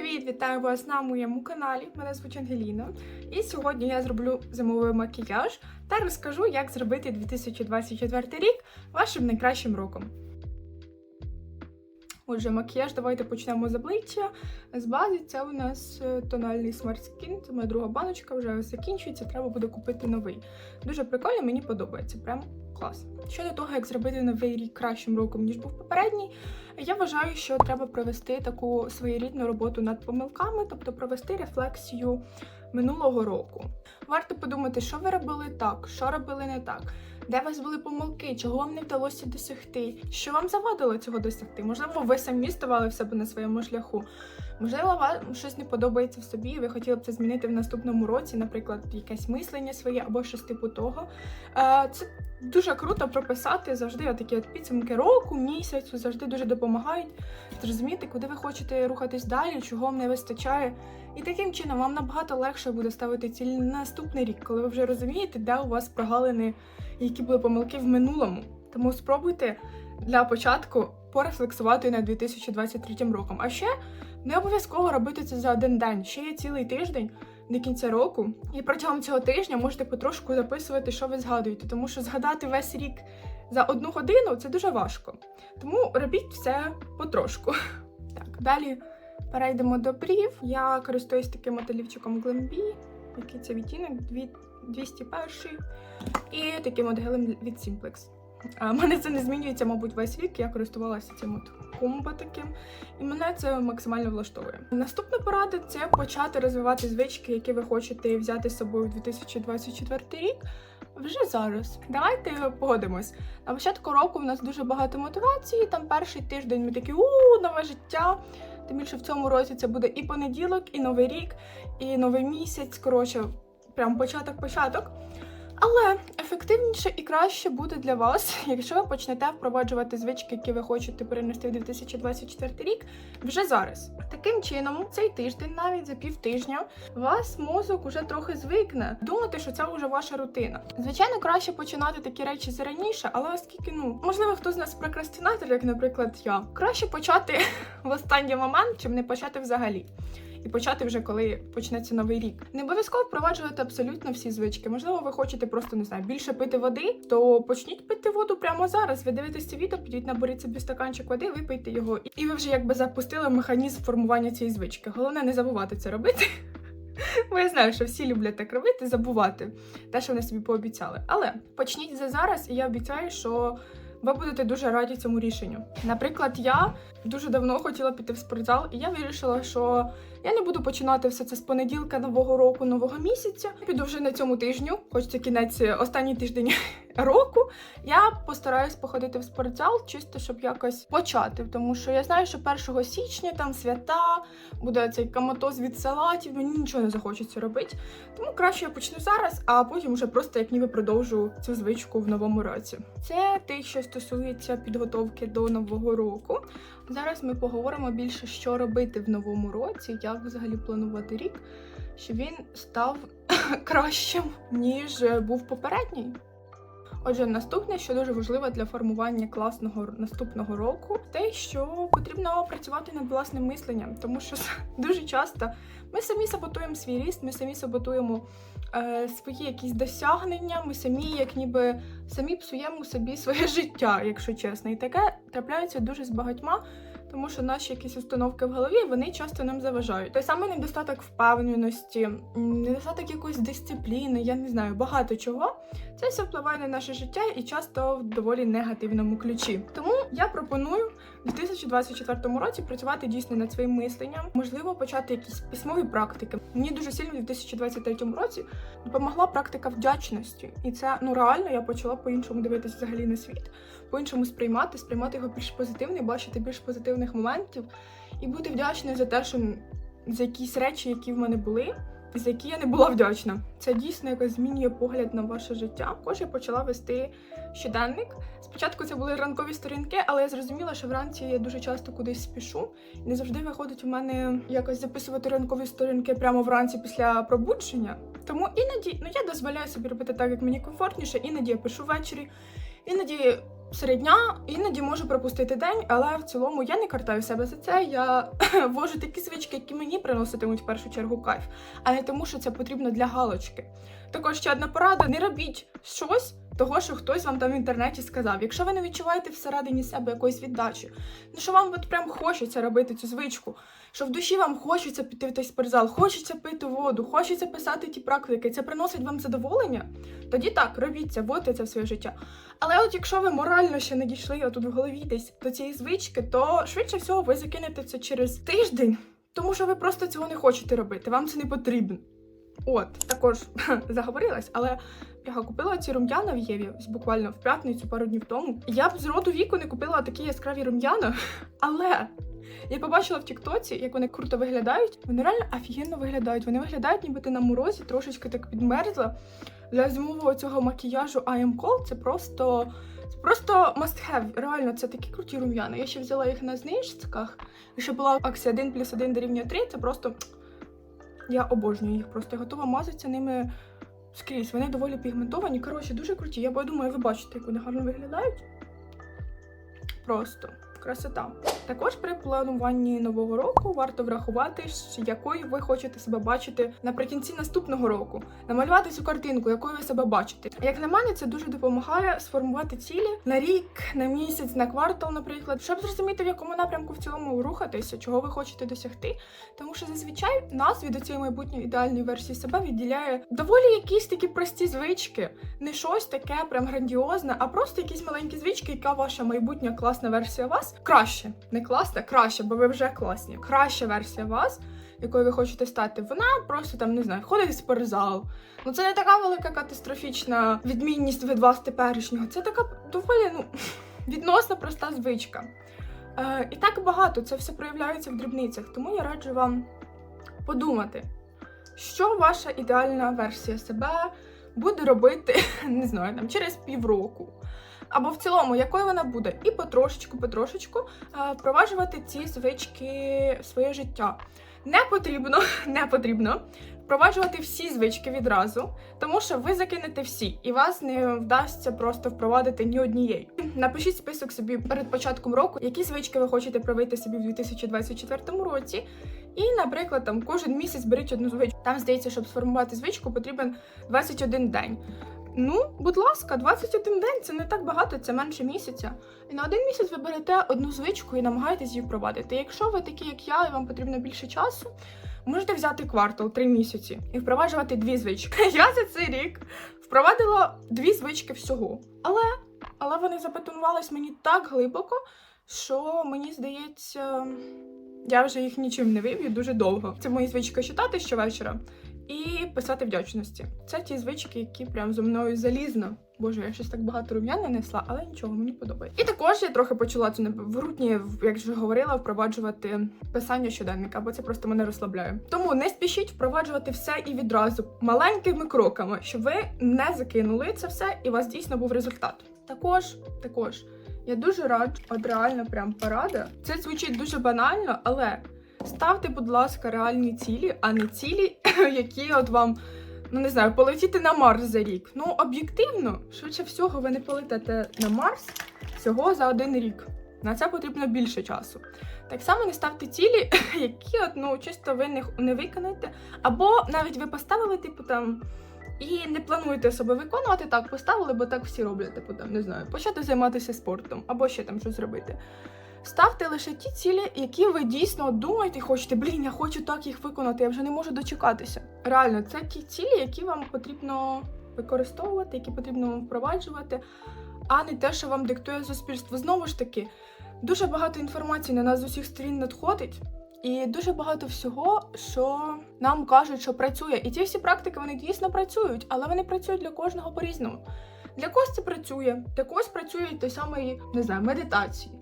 привіт! Вітаю вас на моєму каналі. Мене звуть Ангеліна. І сьогодні я зроблю зимовий макіяж та розкажу, як зробити 2024 рік вашим найкращим роком. Отже, макіяж давайте почнемо з обличчя. З бази це у нас е, тональний Smart Skin, це моя друга баночка, вже закінчується, треба буде купити новий. Дуже прикольно, мені подобається. Прям клас. Щодо того, як зробити новий рік кращим роком, ніж був попередній, я вважаю, що треба провести таку своєрідну роботу над помилками, тобто провести рефлексію минулого року. Варто подумати, що ви робили так, що робили не так, де у вас були помилки, чого вам не вдалося досягти, що вам завадило цього досягти. Можливо, ви самі ставали в себе на своєму шляху. Можливо, вам щось не подобається в собі, і ви хотіли б це змінити в наступному році, наприклад, якесь мислення своє або щось типу того. Е, Це дуже круто прописати завжди такі от підсумки року, місяцю, завжди дуже допомагають зрозуміти, куди ви хочете рухатись далі, чого вам не вистачає. І таким чином вам набагато легше буде ставити ціль на наступний рік, коли ви вже розумієте, де у вас прогалини, які були помилки в минулому. Тому спробуйте для початку порефлексувати над 2023 роком. А ще не обов'язково робити це за один день. Ще є цілий тиждень до кінця року. І протягом цього тижня можете потрошку записувати, що ви згадуєте, тому що згадати весь рік за одну годину це дуже важко. Тому робіть все потрошку. Так, далі перейдемо до брів. Я користуюсь таким олівчиком Glambi, який це відтінок дві- 201 і таким от гелем від Simplex. У мене це не змінюється, мабуть, весь рік. Я користувалася цим от комбо таким, і мене це максимально влаштовує. Наступна порада це почати розвивати звички, які ви хочете взяти з собою в 2024 рік. Вже зараз. Давайте погодимось. На початку року в нас дуже багато мотивації. Там перший тиждень ми такі у нове життя. Тим більше в цьому році це буде і понеділок, і новий рік, і новий місяць. Коротше, прям початок-початок. Але ефективніше і краще буде для вас, якщо ви почнете впроваджувати звички, які ви хочете перенести в 2024 рік, вже зараз. Таким чином, цей тиждень, навіть за півтижня, вас мозок уже трохи звикне думати, що це вже ваша рутина. Звичайно, краще починати такі речі зараніше, але оскільки ну можливо хто з нас прокрастинатор, як, наприклад, я, краще почати в останній момент, чим не почати взагалі і почати вже коли почнеться новий рік. Не обов'язково впроваджувати абсолютно всі звички. Можливо, ви хочете просто не знаю, більше пити води, то почніть пити воду прямо зараз. Ви дивитесь це відео, підіть наберіть собі стаканчик води, випийте його, і ви вже якби запустили механізм формування цієї звички. Головне не забувати це робити. Бо я знаю, що всі люблять так робити, забувати те, що вони собі пообіцяли. Але почніть за зараз, і я обіцяю, що ви будете дуже раді цьому рішенню. Наприклад, я дуже давно хотіла піти в спортзал, і я вирішила, що я не буду починати все це з понеділка нового року, нового місяця. Піду вже на цьому тижню, хоч це кінець е, останній тиждень року. Я постараюсь походити в спортзал, чисто щоб якось почати. Тому що я знаю, що 1 січня там свята, буде цей каматоз від салатів, мені нічого не захочеться робити. Тому краще я почну зараз, а потім вже просто як ніби продовжу цю звичку в новому році. Це те, що стосується підготовки до нового року. Зараз ми поговоримо більше, що робити в новому році, як взагалі планувати рік, щоб він став кращим, ніж був попередній. Отже, наступне, що дуже важливо для формування класного наступного року, те, що потрібно працювати над власним мисленням, тому що дуже часто ми самі саботуємо свій ріст, ми самі саботуємо е, свої якісь досягнення, ми самі, як ніби самі псуємо собі своє життя, якщо чесно. І таке трапляється дуже з багатьма. Тому що наші якісь установки в голові вони часто нам заважають. Той самий недостаток впевненості, недостаток якоїсь дисципліни, я не знаю, багато чого. Це все впливає на наше життя і часто в доволі негативному ключі. Тому я пропоную в 2024 році працювати дійсно над своїм мисленням, можливо, почати якісь письмові практики. Мені дуже сильно в 2023 році допомогла практика вдячності, і це ну реально я почала по-іншому дивитися взагалі на світ, по-іншому сприймати, сприймати його більш позитивно, бачити більш позитивних моментів, і бути вдячною за те, що за якісь речі, які в мене були за які я не була вдячна. Це дійсно якось змінює погляд на ваше життя. Також я почала вести щоденник. Спочатку це були ранкові сторінки, але я зрозуміла, що вранці я дуже часто кудись спішу. І не завжди виходить у мене якось записувати ранкові сторінки прямо вранці після пробудження. Тому іноді ну я дозволяю собі робити так, як мені комфортніше. Іноді я пишу ввечері, іноді серед дня іноді можу пропустити день, але в цілому я не картаю себе за це. Я вожу такі звички, які мені приноситимуть в першу чергу кайф, а не тому, що це потрібно для галочки. Також ще одна порада: не робіть щось. Того, що хтось вам там в інтернеті сказав. Якщо ви не відчуваєте всередині себе якоїсь віддачі, ну що вам от прям хочеться робити цю звичку, що в душі вам хочеться піти в той спортзал, хочеться пити воду, хочеться писати ті практики, це приносить вам задоволення, тоді так, робіть це, вводьте це в своє життя. Але от якщо ви морально ще не дійшли отут в голові десь до цієї звички, то швидше всього ви закинете це через тиждень, тому що ви просто цього не хочете робити, вам це не потрібно. От, також заговорилась, але я купила ці рум'яна в Єві буквально в п'ятницю пару днів тому. Я б з роду віку не купила такі яскраві рум'яна, але я побачила в Тіктоці, як вони круто виглядають. Вони реально офігенно виглядають. Вони виглядають, ніби ти на морозі, трошечки так підмерзла. Для зимового цього макіяжу I am cold це просто. Це просто must have. Реально, це такі круті рум'яна. Я ще взяла їх на знижках. І ще була акція 1 плюс 1 дорівнює 3. Це просто. Я обожнюю їх. Просто я готова мазатися ними скрізь. Вони доволі пігментовані. Коротше, дуже круті. Я думаю, ви бачите, як вони гарно виглядають. Просто красота. Також при плануванні нового року варто врахувати, якою ви хочете себе бачити наприкінці наступного року, намалювати цю картинку, якою ви себе бачите. Як на мене, це дуже допомагає сформувати цілі на рік, на місяць, на квартал, наприклад, щоб зрозуміти, в якому напрямку в цілому рухатися, чого ви хочете досягти. Тому що зазвичай нас від цієї майбутньої ідеальної версії себе відділяє доволі якісь такі прості звички, не щось таке прям грандіозне, а просто якісь маленькі звички, яка ваша майбутня класна версія вас краще. Не класна, краще, бо ви вже класні. Краща версія вас, якою ви хочете стати, вона просто там не знаю, ходить в спортзал. Ну це не така велика катастрофічна відмінність від вас теперішнього. Це така доволі ну, відносно проста звичка. Е, і так багато це все проявляється в дрібницях, тому я раджу вам подумати, що ваша ідеальна версія себе буде робити, не знаю, там через півроку. Або в цілому, якою вона буде, і потрошечку, потрошечку е, впроваджувати ці звички в своє життя. Не потрібно, не потрібно впроваджувати всі звички відразу, тому що ви закинете всі, і вас не вдасться просто впровадити ні однієї. Напишіть список собі перед початком року, які звички ви хочете проявити собі в 2024 році. І, наприклад, там кожен місяць беріть одну звичку. Там здається, щоб сформувати звичку, потрібен 21 день. Ну, будь ласка, 21 день це не так багато, це менше місяця. І на один місяць ви берете одну звичку і намагаєтесь її впровадити. Якщо ви такі, як я, і вам потрібно більше часу, можете взяти квартал, три місяці і впроваджувати дві звички. Я за цей рік впровадила дві звички всього. Але, але вони запатонувались мені так глибоко, що мені здається, я вже їх нічим не виб'ю дуже довго. Це мої звички читати щовечора і писати вдячності. Це ті звички, які прям зо мною залізно. Боже, я щось так багато рум'ян нанесла, але нічого, мені подобається. І також я трохи почала це в грудні, як вже говорила, впроваджувати писання щоденника, бо це просто мене розслабляє. Тому не спішіть впроваджувати все і відразу маленькими кроками, щоб ви не закинули це все і у вас дійсно був результат. Також, також. Я дуже раджу, от реально прям порада. Це звучить дуже банально, але ставте, будь ласка, реальні цілі, а не цілі, які от вам, ну не знаю, полетіти на Марс за рік. Ну, об'єктивно, швидше всього, ви не полетите на Марс всього за один рік. На це потрібно більше часу. Так само не ставте цілі, які от, ну, чисто ви не, не виконаєте, або навіть ви поставили, типу там. І не плануєте себе виконувати, так поставили, бо так всі роблять, типу там, не знаю, почати займатися спортом або ще там щось робити. Ставте лише ті цілі, які ви дійсно думаєте хочете. Блін, я хочу так їх виконати, я вже не можу дочекатися. Реально, це ті цілі, які вам потрібно використовувати, які потрібно впроваджувати, а не те, що вам диктує суспільство. Знову ж таки, дуже багато інформації на нас з усіх сторін надходить. І дуже багато всього, що нам кажуть, що працює. І ці всі практики вони дійсно працюють, але вони працюють для кожного по-різному. Для когось це працює, для когось працюють той самий, не знаю, медитації.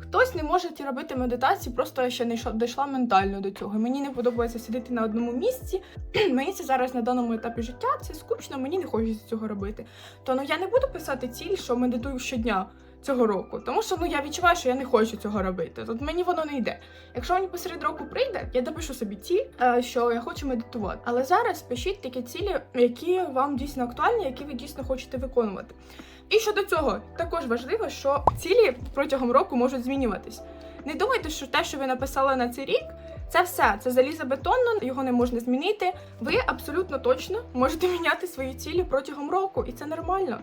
Хтось не може робити медитації, просто я ще не йшла- дійшла ментально до цього. Мені не подобається сидіти на одному місці. мені це зараз на даному етапі життя це скучно, мені не хочеться цього робити. То ну я не буду писати ціль, що медитую щодня цього року, тому що ну я відчуваю, що я не хочу цього робити. Тут мені воно не йде. Якщо мені посеред року прийде, я допишу собі ціль, е, що я хочу медитувати. Але зараз пишіть такі цілі, які вам дійсно актуальні, які ви дійсно хочете виконувати. І щодо цього, також важливо, що цілі протягом року можуть змінюватись. Не думайте, що те, що ви написали на цей рік, це все. Це залізобетонно, його не можна змінити. Ви абсолютно точно можете міняти свої цілі протягом року, і це нормально.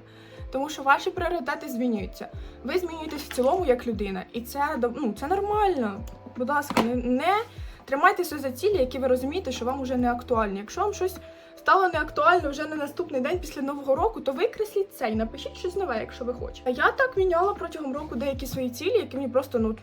Тому що ваші пріоритети змінюються. Ви змінюєтесь в цілому як людина, і це ну, це нормально. Будь ласка, не, не тримайтеся за цілі, які ви розумієте, що вам вже не актуальні. Якщо вам щось стало не актуально вже на наступний день після нового року, то викресліть це і напишіть щось нове, якщо ви хочете. А я так міняла протягом року деякі свої цілі, які мені просто ну.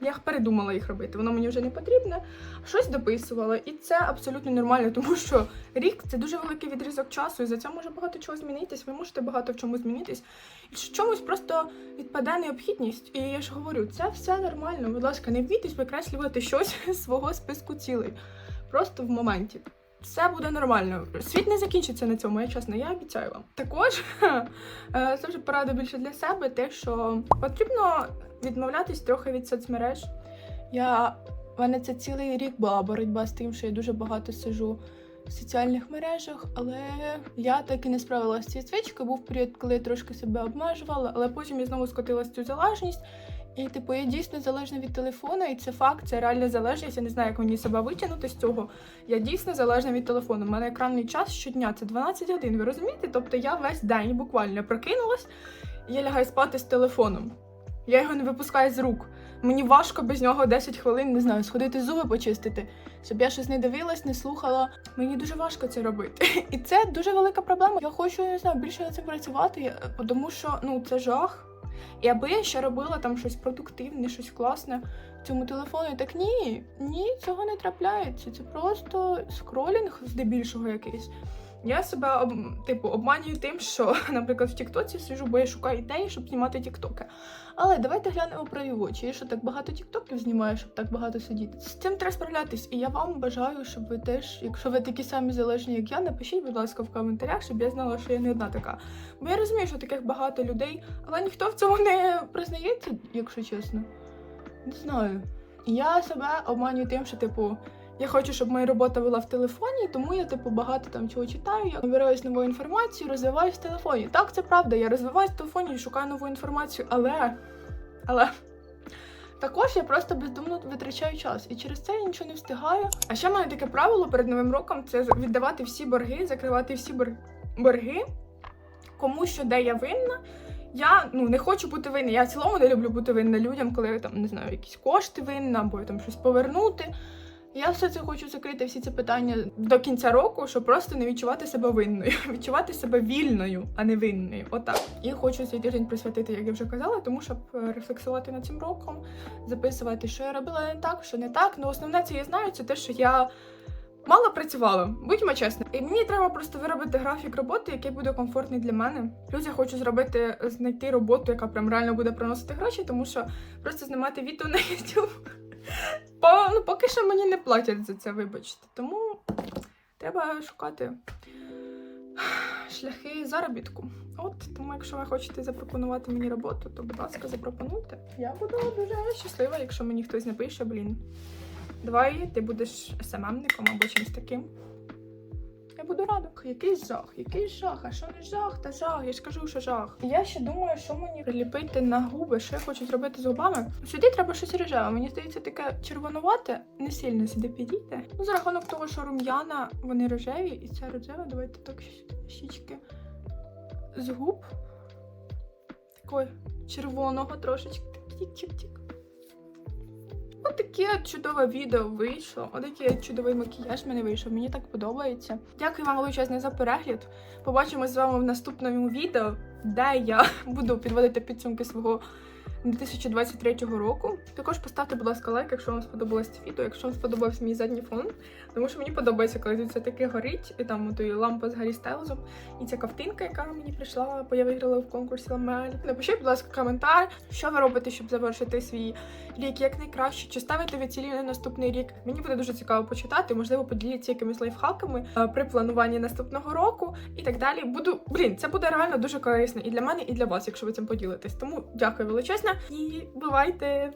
Я передумала їх робити, воно мені вже не потрібне. Щось дописувала, і це абсолютно нормально, тому що рік це дуже великий відрізок часу, і за це може багато чого змінитись. Ви можете багато в чому змінитись. І в чомусь просто відпаде необхідність. І я ж говорю, це все нормально. Будь ласка, не бійтесь викреслювати щось з свого списку цілей. Просто в моменті. Все буде нормально. Світ не закінчиться на цьому, я чесно, я обіцяю вам. Також е, це вже порада більше для себе, те, що потрібно відмовлятись трохи від соцмереж. Я в мене це цілий рік була боротьба з тим, що я дуже багато сижу в соціальних мережах, але я так і не справилася з цією звичкою. Був період, коли я трошки себе обмежувала, але потім я знову скотилась в цю залежність. І, типу, я дійсно залежна від телефона, і це факт, це реальна залежність. Я не знаю, як мені себе витягнути з цього. Я дійсно залежна від телефону. У мене екранний час щодня це 12 годин. Ви розумієте? Тобто я весь день буквально прокинулась, і я лягаю спати з телефоном. Я його не випускаю з рук. Мені важко без нього 10 хвилин, не знаю, сходити зуби почистити, щоб я щось не дивилась, не слухала. Мені дуже важко це робити. І це дуже велика проблема. Я хочу не знаю, більше над цим працювати, тому що ну це жах. І аби я ще робила там щось продуктивне, щось класне цьому телефону, так ні, ні, цього не трапляється. Це просто скролінг здебільшого якийсь. Я себе об, типу обманюю тим, що, наприклад, в Тіктоці сижу, бо я шукаю ідеї, щоб знімати Тіктоки. Але давайте глянемо праві в очі. Я що так багато Тіктоків знімаю, щоб так багато сидіти. З цим треба справлятись. І я вам бажаю, щоб ви теж, якщо ви такі самі залежні, як я, напишіть, будь ласка, в коментарях, щоб я знала, що я не одна така. Бо я розумію, що таких багато людей, але ніхто в цьому не признається, якщо чесно. Не знаю. Я себе обманюю тим, що, типу, я хочу, щоб моя робота була в телефоні, тому я, типу, багато там чого читаю. Я набираюсь нову інформацію, розвиваюсь в телефоні. Так, це правда, я розвиваюсь в телефоні шукаю нову інформацію, але. Але. Також я просто бездумно витрачаю час, і через це я нічого не встигаю. А ще мене таке правило перед новим роком це віддавати всі борги, закривати всі бор- борги, кому що де я винна. Я ну не хочу бути винна. Я в цілому не люблю бути винна людям, коли я там не знаю, якісь кошти винна, або там щось повернути. Я все це хочу закрити, всі ці питання до кінця року, щоб просто не відчувати себе винною, відчувати себе вільною, а не винною. Отак. І хочу цей тиждень присвятити, як я вже казала, тому щоб рефлексувати над цим роком, записувати, що я робила не так, що не так. Ну основне це я знаю, це те, що я. Мало працювала, будьмо чесними. І мені треба просто виробити графік роботи, який буде комфортний для мене. Плюс я хочу зробити знайти роботу, яка прям реально буде приносити гроші, тому що просто знімати відео на YouTube. По, ну, поки що мені не платять за це, вибачте. Тому треба шукати шляхи заробітку. От тому, якщо ви хочете запропонувати мені роботу, то будь ласка, запропонуйте. Я буду дуже щаслива, якщо мені хтось напише, блін. Давай ти будеш СММником або чимось таким. Я буду рада. Який жах, який жах, а що не жах, та жах, я ж кажу, що жах. Я ще думаю, що мені приліпити на губи, що я хочу зробити з губами. Сюди треба щось рожеве. Мені здається, таке червонувате, не сильно сюди підійде. Ну, за рахунок того, що рум'яна, вони рожеві, і це рожеве, давайте так щічки з губ. Такої червоного трошечки. Тік-тік-тік. Ось таке чудове відео вийшло. Ось такий чудовий макіяж мене вийшов. Мені так подобається. Дякую вам величезне за перегляд. Побачимось з вами в наступному відео, де я буду підводити підсумки свого 2023 року. Також поставте, будь ласка, лайк, якщо вам сподобалось це відео, якщо вам сподобався мій задній фон. Тому що мені подобається, коли тут все таке горить, і там от і лампа з Гаррі Стайлзом, і ця ковтинка, яка мені прийшла, бо я виграла в конкурсі Ламель. Напишіть, будь ласка, коментар, що ви робите, щоб завершити свій рік як найкраще, чи ставите ви цілі на наступний рік. Мені буде дуже цікаво почитати, можливо, поділіться якимись лайфхаками е, при плануванні наступного року і так далі. Буду блін, це буде реально дуже корисно і для мене, і для вас, якщо ви цим поділитесь. Тому дякую величезно і бувайте!